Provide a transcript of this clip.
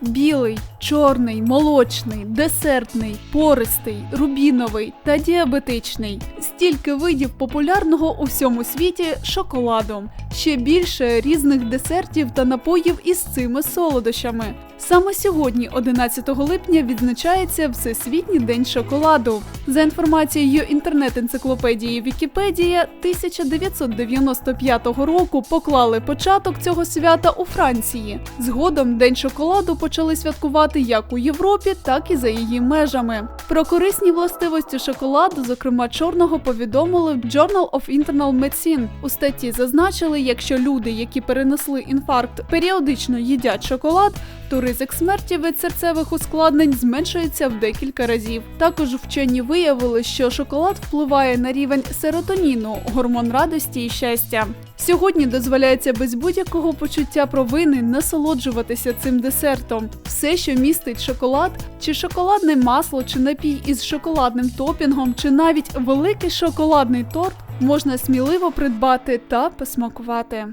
білий, чорний, молочний, десертний, пористий, рубіновий та діабетичний. Стільки видів популярного у всьому світі шоколаду. Ще більше різних десертів та напоїв із цими солодощами. Саме сьогодні, 11 липня, відзначається Всесвітній день шоколаду. За інформацією інтернет-енциклопедії Вікіпедія, 1995 року поклали початок цього свята у Франції. Згодом День шоколаду почали святкувати як у Європі, так і за її межами. Про корисні властивості шоколаду, зокрема чорного, повідомили в Journal of Internal Medicine. У статті зазначили, якщо люди, які перенесли інфаркт, періодично їдять шоколад, то ризик смерті від серцевих ускладнень зменшується в декілька разів. Також вчені виявили, що шоколад впливає на рівень серотоніну, гормон радості і щастя. Сьогодні дозволяється без будь-якого почуття провини насолоджуватися цим десертом. Все, що містить шоколад, чи шоколадне масло, чи напій із шоколадним топінгом, чи навіть великий шоколадний торт, можна сміливо придбати та посмакувати.